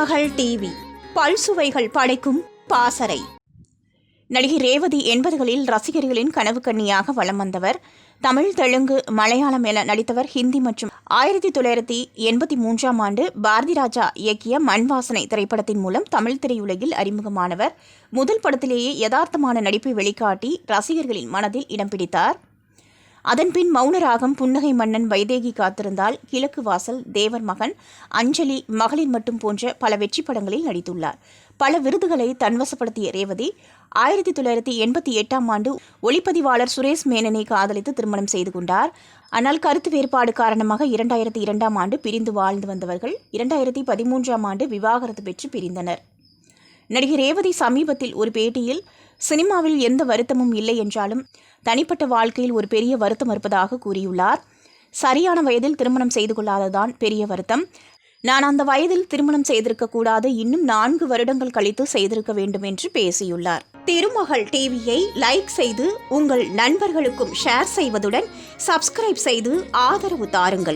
மகள் டிவி. பல்சுவைகள் படைக்கும் பாசறை. நடிகை ரேவதி எண்பதுகளில் ரசிகர்களின் கனவு கன்னியாக வலம் வந்தவர் தமிழ் தெலுங்கு மலையாளம் என நடித்தவர் ஹிந்தி மற்றும் ஆயிரத்தி தொள்ளாயிரத்தி எண்பத்தி மூன்றாம் ஆண்டு பாரதி ராஜா இயக்கிய மண் வாசனை திரைப்படத்தின் மூலம் தமிழ் திரையுலகில் அறிமுகமானவர். முதல் படத்திலேயே யதார்த்தமான நடிப்பை வெளிக்காட்டி ரசிகர்களின் மனதில் இடம் பிடித்தார். அதன்பின் மௌனராகம் புன்னகை மன்னன் வைதேகி காத்திருந்தால் கிழக்கு வாசல் தேவர் மகன் அஞ்சலி மகளிர் மட்டும் போன்ற பல வெற்றி படங்களில் நடித்துள்ளார். பல விருதுகளை தன்வசப்படுத்திய ரேவதி ஆயிரத்தி தொள்ளாயிரத்தி எண்பத்தி எட்டாம் ஆண்டு ஒளிப்பதிவாளர் சுரேஷ் மேனனை காதலித்து திருமணம் செய்து கொண்டார். ஆனால் கருத்து வேறுபாடு காரணமாக இரண்டாயிரத்தி இரண்டாம் ஆண்டு பிரிந்து வாழ்ந்து வந்தவர்கள் இரண்டாயிரத்தி பதிமூன்றாம் ஆண்டு விவாகரத்து பெற்று பிரிந்தனர். நடிகை ரேவதி சமீபத்தில் ஒரு பேட்டியில் சினிமாவில் எந்த வருத்தமும் இல்லை என்றாலும் தனிப்பட்ட வாழ்க்கையில் ஒரு பெரிய வருத்தம் இருப்பதாக கூறியுள்ளார். சரியான வயதில் திருமணம் செய்து கொள்ளாததான் பெரிய வருத்தம். நான் அந்த வயதில் திருமணம் செய்திருக்க கூடாது இன்னும் நான்கு வருடங்கள் கழித்து செய்திருக்க வேண்டும் என்று பேசியுள்ளார். திருமகள் டிவியை லைக் செய்து உங்கள் நண்பர்களுக்கும் ஷேர் செய்வதுடன் சப்ஸ்கிரைப் செய்து ஆதரவு தாருங்கள்.